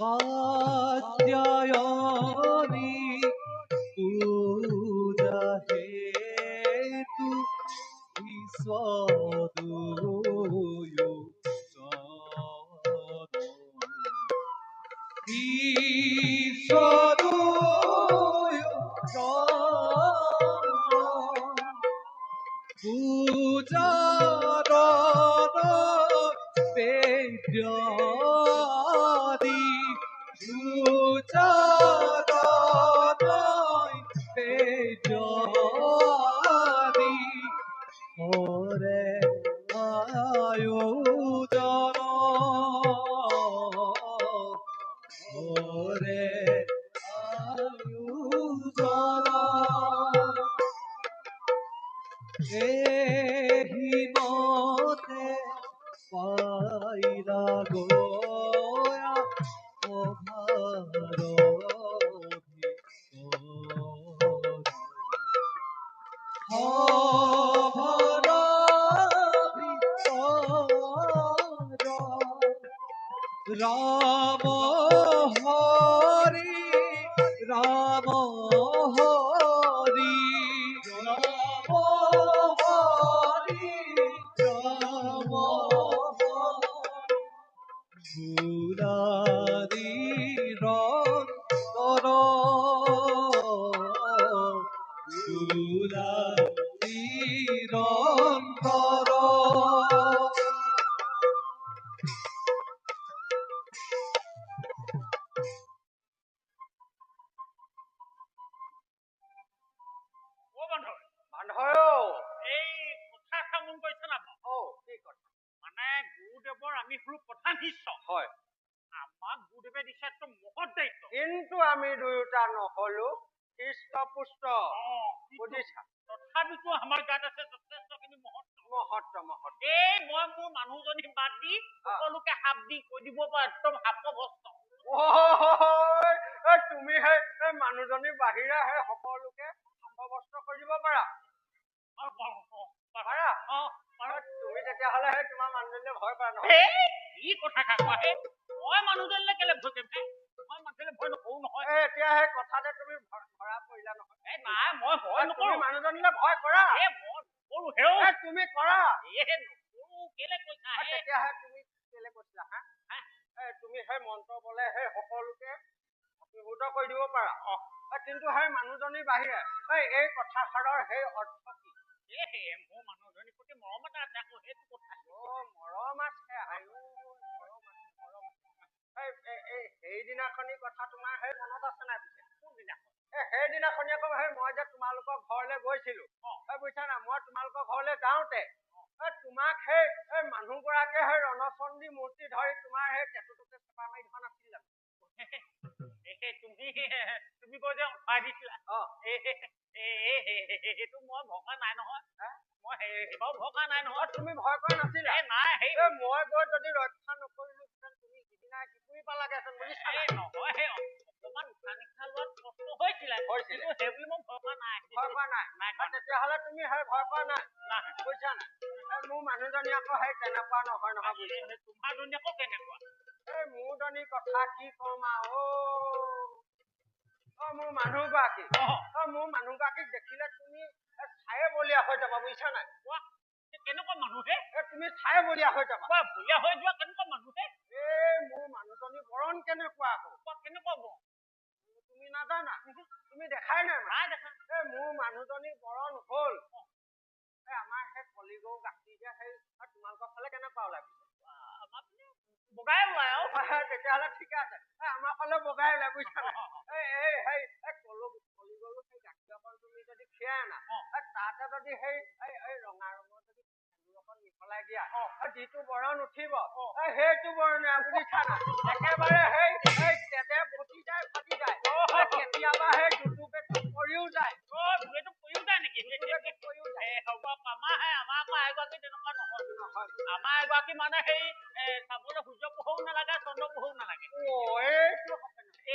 कात्यायनी पूजा हेतु ईश्वरोयो ईश्वरोयो হিমতে পাইরা গয়া অভার হভর রাম গুৰুদেৱে দিছে একদম মহৎ দায়িত্ব। কিন্তু আমি দুয়োটা নহলো হৃষ্টপুষ্ট কিন্তু বুজিছা? তথাপিতো আমাৰ গাত আছে যথেষ্টখিনি মহত্ব মহত্ব মহত্ব এই মই মোৰ মানুহজনী বাদ দি সকলোকে সাপ দি কৈ দিব পৰা একদম সাপগ্ৰস্ত ঐ, ঐ, তুমি সেই মানুহজনীৰ বাহিৰে সেই সকলোকে সাব্যস্ত কৰি দিব পাৰা। অ, পাৰা। তুমি তেতিয়াহ'লে সেই তোমাৰ মানুহজনীলে ভয় কৰা নহয়। এই, কি কথা কোৱা হে? মই মানুহজনীলে কেলে ভয় কৰিম হে? মই মানুহজনীলে ভয় নকৰো নহয়। এই এতিয়া সেই কথাতে তুমি ভ- ধৰা পৰিলা নহয়। এই নাই মই ভয় ঐ, তুমি নকৰো মানুহজনীলে ভয় কৰা। এই মই নকৰো হেও। এই তুমি কৰা। এই নকৰো। কেলে কৈছা আৰু হে? তেতিয়াহে তুমি কেলে কৈছিলা হা? তুমি সেই মন্ত্ৰ বলে সেই সকলোকে অভিভূত কৰি দিব পাৰা। অ। কিন্তু সেই মানুহজনীৰ বাহিৰে এই কথাষাৰৰ সেই অৰ্থ কি? এই মোৰ মানুহজনীৰ প্ৰতি মৰম এটা আছে আকৌ সেইটো কথা। অ মৰম আছে আয়ো মৰম আছে মৰম আছে। এই এই এই সেইদিনাখনি কথা তোমাৰ সেই মনত আছে নাই পিছে? কোনদিনা এই সেইদিনাখনি আকৌ সেই মই যে তোমালোকৰ ঘৰলৈ গৈছিলো বুজিছা না মই তোমালোকৰ ঘৰলৈ যাওঁতে তোমাক সেই এই মানুহ গৰাকীয়ে সেই ৰণচন্দী মূৰ্তি ধৰি তোমাৰ সেই টেটুটোকে চেপা মাৰি ধৰা নাছিল জানো? তুমি তুমি কৈ যে উঠাই দিছিলা সেইটো মই ভগা নাই নহয়? মই সেইবাৰো ভগা নাই নহয় তুমি ভয় কৰা নাছিলা নাই সেই মই গৈ যদি ৰক্ষা নকৰিলোহেঁতেন তুমি সিদিনা পালাগেহেঁতেন বুজিছা এই নহয় সেই অকণমান উশাহ নিশাহ লোৱাত কষ্ট হৈছিলে। কিন্তু সেই বুলি মই ভগা নাই ভয় কৰা নাই নাই তেতিয়াহ'লে তুমি সেই ভয় কৰা নাই নাই বুজিছা নাই মোৰ মানুহজনী আকৌ সেই তেনেকুৱা নহয় নহয় বুজিছা তোমাৰ দুনী আকৌ কেনেকুৱা এই মোৰ জনী কথা কি কম আৰু অ মোৰ মানুহ গৰাকী। অ। অ মোৰ মানুহ গৰাকীক দেখিলে তুমি এ, চায়ে বলীয়া হৈ যাবা বুজিছা নাই? কোৱা? এই কেনেকুৱা মানুহ? হে এ, তুমি চায়ে বলীয়া হৈ যাবা। কোৱা ভূঞা হৈ যোৱা কেনেকুৱা মানুহ? হে এই মোৰ মানুহজনী বৰণ কেনেকুৱা আকৌ? কোৱা কেনেকুৱা বৌ তুমি নাজানা? তুমি দেখাই নাই মানে? নাই দেখা। এই মোৰ মানুহজনী বৰণ হ'ল। এই আমাৰ সেই কলিগৰু গাখীৰ যে সেই তোমালোকৰ ফালে কেনেকুৱা ওলাইছে? পিনে বগাই ওলাই আৰু তেতিয়াহ'লে ঠিকে আছে। আমাৰ ফালে বগাই ওলাই বুজিছা নাই? এই এই কলো কলিগৰু সেই গাখীৰ অকণ তুমি যদি খীৰাই আনা তাতে যদি সেই এই ৰঙা ৰঙৰ যদি সেন্দুৰ অকণ মিহলাই দিয়া অ। এই যিটো বৰণ উঠিব অ। এই সেইটো বৰণে বুজিছা নাই? একেবাৰে সেই এই তেজে ফুটি যায় ফাটি যায়। এই কেতিয়াবা সেই দুটুপে পৰিও যায়। অ এইটো কৰিও যায় নেকি? দুটুপে পৰিও যায়। এই হ'ব আমাৰ হে আমাৰ আকৌ এগৰাকী তেনেকুৱা নহয়। আমাৰ এগৰাকী মানে সেই চাবলৈ সূৰ্য পোহৰো নালাগে চন্দ্ৰ পোহৰো নালাগে।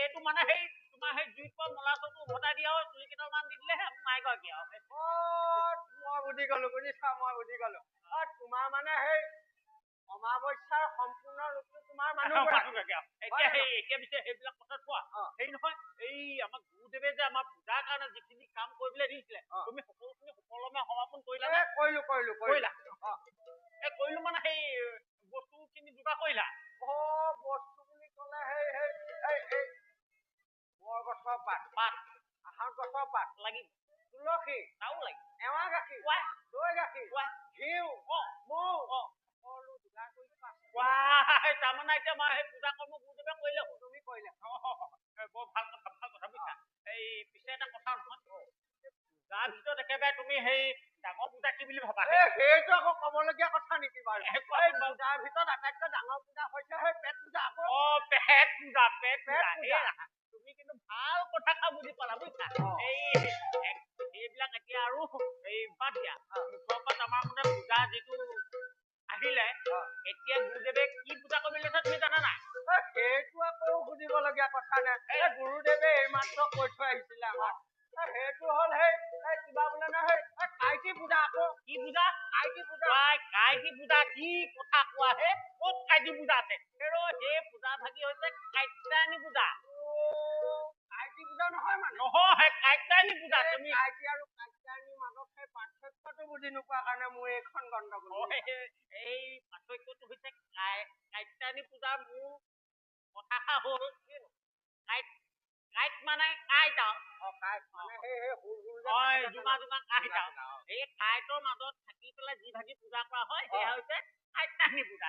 এইটো মানে সেই তোমাৰ সেই জুইত পৰা মলা চকু উভতাই দিয়া আৰু চুলি কেইডালমান দি দিলেহে আমাৰ এগৰাকী আৰু। মই বুজি গলো বুজিছা মই বুজি গলো। অ তোমাৰ মানে সেই অমাৱস্যাৰ সম্পূৰ্ণ ৰূপটো তোমাৰ মানুহ মানুহগৰাকী। এতিয়া সেই এতিয়া পিছে সেইবিলাক কথা কোৱা। হেৰি নহয় এই আমাৰ গুৰুদেৱে যে আমাৰ পূজাৰ কাৰণে যিখিনি কাম কৰিবলৈ দিছিলে। তুমি সকলোখিনি সুকলমে সমাপন কৰিলা কৰিলো কৰিলো কৰিলা অ। এই কৰিলো মানে সেই বস্তুখিনি যোগাৰ কৰিলা অ বস্তু বুলি ক'লে সেই সেই এই এই বৰগছৰ পাত পাত আহত গছৰ পাত লাগিব তুলসী তাও লাগিব এৱা গাখীৰ ৱাই দৈ গাখীৰ ৱাই ঘিউ অ মৌ অ সকলো যোগাৰ কৰি থোৱা আছে। ৱাই তাৰমানে এতিয়া আমাৰ সেই পূজা কৰ্ম গুৰুদেৱে কৰিলে হ'ল। তুমি কৰিলা। অ, এই বৰ ভাল কথা ভাল কথা বুজিছা। এই পিছে এটা কথা নহয় পূজাৰ ভিতৰত একেবাৰে তুমি সেই ডাঙৰ পূজা কি বুলি ভাবা? এই সেইটো আকৌ ক'বলগীয়া কথা নেকি বাৰু? এই এই কোৱাচোন বাৰু। পূজাৰ ভিতৰত আটাইতকৈ ডাঙৰ পূজা হৈছে সেই পেট পূজা আকৌ। অ পেট পূজা পেট পেট পূজা। পূজা। এই ৰাখা। তুমি কিন্তু ভাল কথাষাৰ বুজি পালা বুজিছা? অ। এই এক- এইবিলাক এতিয়া আৰু এই বাদ দিয়া। মুখৰ পৰা আমাৰ মানে পূজা যিটো অ। এতিয়া গুৰুদেৱে কি পূজা কৰিবলৈ লৈছে তুমি জানা নাই? সেইটো আকৌ সুধিবলগীয়া কথা নে এই গুৰুদেৱে এইমাত্ৰ কৈ থৈ আহিছিলে আমাক। সেইটো হ'ল সেই কিবা বোলে কাইটি পূজা আকৌ। কি পূজা? কাইটি পূজা। ৱাই কাইটি পূজা কি কথা কোৱা হে? ক'ত কাইটি পূজা আছে? হেৰ' সেই পূজা ভাগি হৈছে কাত্যায়নী পূজা। অ', কাইটি পূজা নহয় মানে। নহয় সেই কাত্যায়নী পূজা এই তুমি কাইটি আৰু সেই নোপোৱা কাৰণে মোৰ এইখন গণ্ডগোল এই- পাৰ্থক্যটো হৈছে কাত্যায়নী পূজাৰ মূল কথাষাৰ হ'ল কাইট কাইট মানে কাইট আৰু। হয় জোঙা জোঙা কাইট। এই কাইটৰ মাজত থাকি পেলাই যি ভাগি পূজা কৰা হয় সেয়া হৈছে কাত্যায়নী পূজা।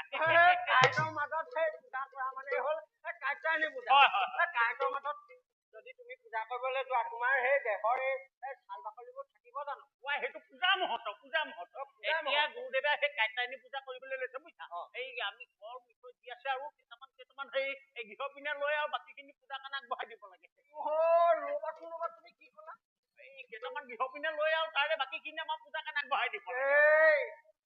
কাইটৰ মাজত সেই পূজা কৰা মানে হ'ল কাত্যায়নী পূজা। কাইটৰ মাজত যদি তুমি পূজা কৰিবলৈ যোৱা তোমাৰ সেই দেহৰ এই ছাল বাকলিবোৰ থাকিব জানো? সেইটো পূজা মুহূৰ্ত পূজা মুহূৰ্ত পূজা এতিয়া গুৰুদেৱে সেই কাত্যায়নী পূজা কৰিবলৈ লৈছে বুজিছা অ। এই আমি কল মিঠৈ দি আছে আৰু কেইটামান কেইটামান সেই এই গৃহ পিনে লৈ আৰু বাকীখিনি পূজাৰ কাৰণে আগবঢ়াই দিব লাগে অ ৰ'বাচোন ৰ'বা তুমি কি ক'লা এই কেইটামান গৃহ পিনে লৈ আৰু তাৰে বাকীখিনি আমাৰ পূজাৰ কাৰণে আগবঢ়াই দিব লাগে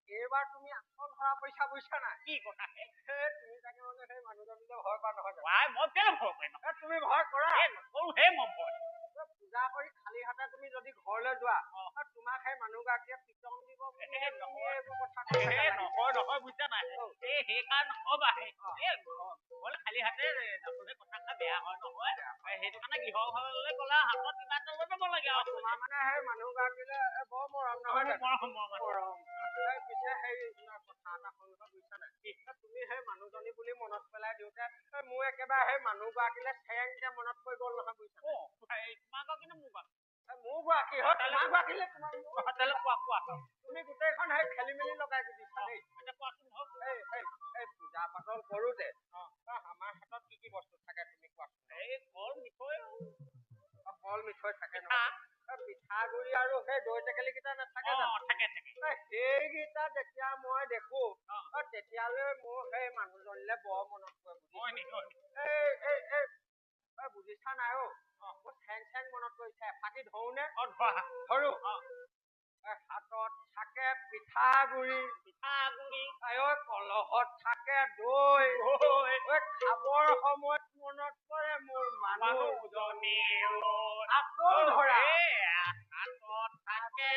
এই এইবাৰ তুমি আচল ধৰা পইচা বুজিছা নাই? কি কথা? তুমি মানে সেই মানুহজনীলে ভয় কৰা নহয় মই কেলে ভয় কৰিম? তুমি ভয় কৰা? নকৰো হে মই ভয়। পূজা কৰি খালী হাতে তুমি যদি ঘৰলৈ যোৱা তোমাক সেই মানুহগৰাকীয়ে দিব নহয়। নহয় বুজিছা নাই। এই সেইকাৰণে খালী হাতে যাবলৈ বেয়া হয় নহয়। সেইটো কাৰণে গৃহ ঘৰলৈ গ'লে হাতত কিবা এটা লৈ যাব লাগে আৰু। তোমাৰ মানে সেই মানুহগৰাকীলে বৰ মৰম নহয়? মৰম। মৰম। পিছে সেই কথা এটা হ'ল নহয় বুজিছা নাই? এই তুমি সেই মানুহজনী বুলি মনত পেলাই দিওঁতে এই মোৰ একেবাৰে সেই মানুহগৰাকীলে চেংকে মনত পৰি গ'ল নহয় বুজিছা অ, এই তোমাকৰ কিন্তু মোৰ বাৰু এই মোৰ গৰাকী হয় তোমাৰ গৰাকীলে তোমাৰ মোৰ তেতিয়াহ'লে কোৱা কোৱা তুমি গোটেইখন সেই খেলি মেলি লগাই দিছা দেই। এতিয়া কোৱাচোন হওক। এই এই এই পূজা পাতল কৰোতে অ। অ, আমাৰ হাতত কি কি বস্তু থাকে তুমি কোৱাচোন? এই কল মিঠৈ কল থাকে নহয়। পিঠাগুৰি আৰু সেই দৈ টেকেলি কেইটা নাথাকে থাকে সেইকেইটা যেতিয়া মই দেখো তেতিয়ালৈ মোৰ সেই মানুহজনীলে বৰ মনত পৰে বুজিছা? নাই অ? মোৰ ঠেং ঠেং মনত পৰিছে এফাকি ধৰোনে ধৰা। ধৰো। অ। এই হাতত থাকে পিঠাগুৰি পিঠাগুৰি ঐ কলহত থাকে দৈ। ঐ খাবৰ সময়ত মনত পৰে মোৰ মানুহজনী মানুহজনী আকৌ ধৰা। হাতত থাকে